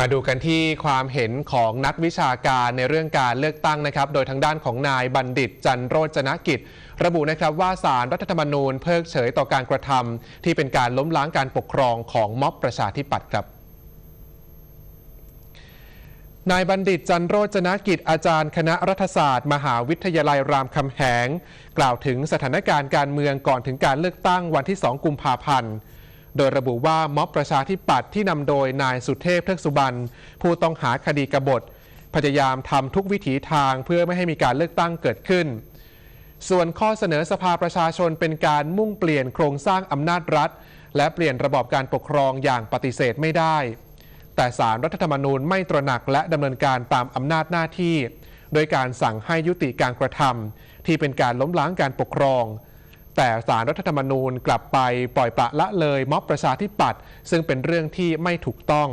มาดูกันที่ความเห็นของนักวิชาการในเรื่องการเลือกตั้งนะครับ โดยทางด้านของนายบัณฑิตจันโรจนกิจ ระบุนะครับว่าสารรัฐธรรมนูญเพิกเฉยต่อการกระทำที่เป็นการล้มล้างการปกครองของม็อบประชาธิปัตย์ครับนายบัณฑิตจันโรจนกิจอาจารย์คณะรัฐศาสตร์ มหาวิทยาลัยรามคำแหง กล่าวถึงสถานการณ์การเมืองก่อนถึงการเลือกตั้งวันที่ 2 กุมภาพันธ์ โดยระบุว่าม็อบประชาธิปัตย์ที่นำโดยนายสุเทพเทือกสุบรรณผู้ต้องหาคดีกบฏ พยายามทำทุกวิถีทางเพื่อไม่ให้มีการเลือกตั้งเกิดขึ้น ส่วนข้อเสนอสภาประชาชนเป็นการมุ่งเปลี่ยนโครงสร้างอำนาจรัฐ และเปลี่ยนระบอบการปกครองอย่างปฏิเสธไม่ได้ แต่สารรัฐธรรมนูญไม่ตระหนักและดำเนินการตามอำนาจหน้าที่ โดยการสั่งให้ยุติการกระทำที่เป็นการล้มล้างการปกครอง แต่สารรัฐธรรมนูญกลับไปปล่อยปละละเลยม็อบประชาธิปัตย์ซึ่งเป็นเรื่องที่ไม่ถูกต้อง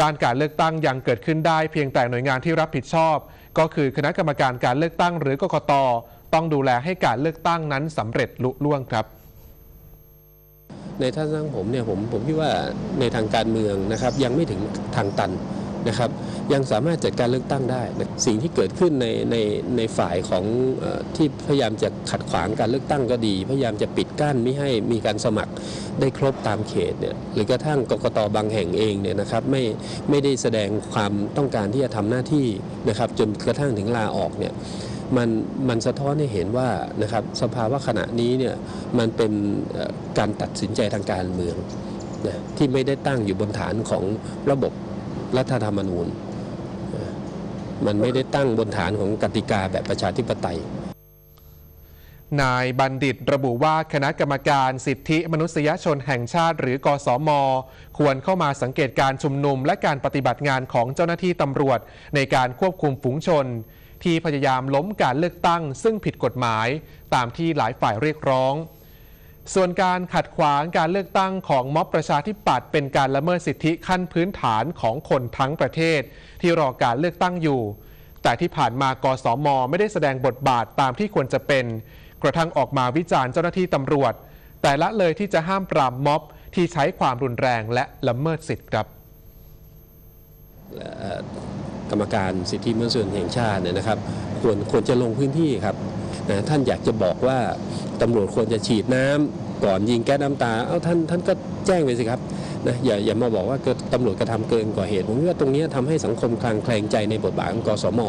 ด้านการเลือกตั้งยังเกิดขึ้นได้เพียงแต่หน่วยงานที่รับผิดชอบ ก็คือคณะกรรมการการเลือกตั้งหรือกกตต้องดูแลให้การเลือกตั้งนั้นสำเร็จลุล่วงครับ ในท่านสร้างผมเนี่ยผมผมคิดว่าในทางการเมืองนะครับยังไม่ถึงทางตัน นะครับยังสามารถจัดการเลือกตั้งได้นะสิ่งที่เกิดขึ้นในในในฝ่ายของอที่พยายามจะขัดขวางการเลือกตั้งก็ดี พยายามจะปิดกั้นไม่ให้มีการสมัครได้ครบตามเขตเนี่ยหรือกระทั่งกกตบางแห่งเองเนี่ยนะครับไม่ไม่ได้แสดงความต้องการที่จะทำหน้าที่นะครับจนกระทั่งถึงลาออกเนี่ยมันมันสะท้อนให้เห็นว่านะครับสภาวะขณะนี้เนี่ยมันเป็นการตัดสินใจทางการเมืองนะที่ไม่ได้ตั้งอยู่บนฐานของระบบ รัฐธรรมนูญ มันไม่ได้ตั้งบนฐานของกติกาแบบประชาธิปไตยนายบัณฑิตระบุว่าคณะกรรมการสิทธิมนุษยชนแห่งชาติ หรือกสมควรเข้ามาสังเกตการชุมนุม และการปฏิบัติงานของเจ้าหน้าที่ตำรวจ ในการควบคุมฝูงชน ที่พยายามล้มการเลือกตั้ง ซึ่งผิดกฎหมาย ตามที่หลายฝ่ายเรียกร้อง ส่วนการขัดขวางการเลือกตั้งของม็อบประชาธิปัตย์เป็นการละเมิดสิทธิขั้นพื้นฐานของคนทั้งประเทศ ที่รอการเลือกตั้งอยู่ แต่ที่ผ่านมากสมไม่ได้แสดงบทบาทตามที่ควรจะเป็น กระทั่งออกมาวิจารณ์เจ้าหน้าที่ตำรวจ แต่ละเลยที่จะห้ามปรามม็อบที่ใช้ความรุนแรงและละเมิดสิทธิ์ครับกรรมการสิทธิมนุษยชนแห่งชาติเนี่ยนะครับ ควรควรจะลงพื้นที่ครับ ท่านอยากจะบอกว่าตำรวจควรจะฉีดน้ำก่อนยิงแก๊สน้ำตา เอ้าท่านท่านก็แจ้งไปสิครับนะอย่าอย่ามาบอกว่าตำรวจกระทำเกินกว่าเหตุผมว่าตรงนี้ทำให้สังคมคลางแคลงใจในบทบาทของกสม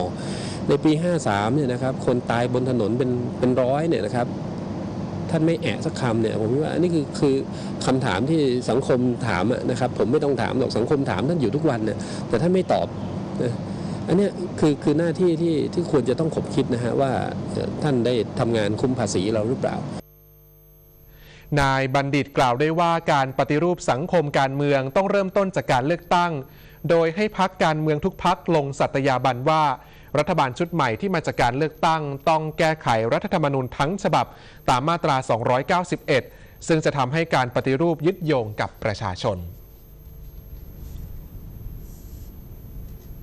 ในปี 53เนี่ยนะครับคนตายบนถนนเป็นเป็นร้อยเนี่ยนะครับท่านไม่แอะสักคำเนี่ยผมว่าอันนี้คือคือคำถามที่สังคมถามนะครับผมไม่ต้องถามหรอกสังคมถามท่านอยู่ทุกวันเนี่ยแต่ท่านไม่ตอบนะ อันนี้คือคือหน้าที่ที่ที่ควรจะต้องขบคิดนะฮะว่าท่านได้ทำงานคุ้มภาษีเราหรือเปล่านายบัณฑิตกล่าวได้ว่าการปฏิรูปสังคมการเมืองต้องเริ่มต้นจากการเลือกตั้ง โดยให้พักการเมืองทุกพักลงสัตยาบันว่า รัฐบาลชุดใหม่ที่มาจากการเลือกตั้ง ต้องแก้ไขรัฐธรรมนูญทั้งฉบับตามมาตรา 291 ซึ่งจะทำให้การปฏิรูปยึดโยงกับประชาชน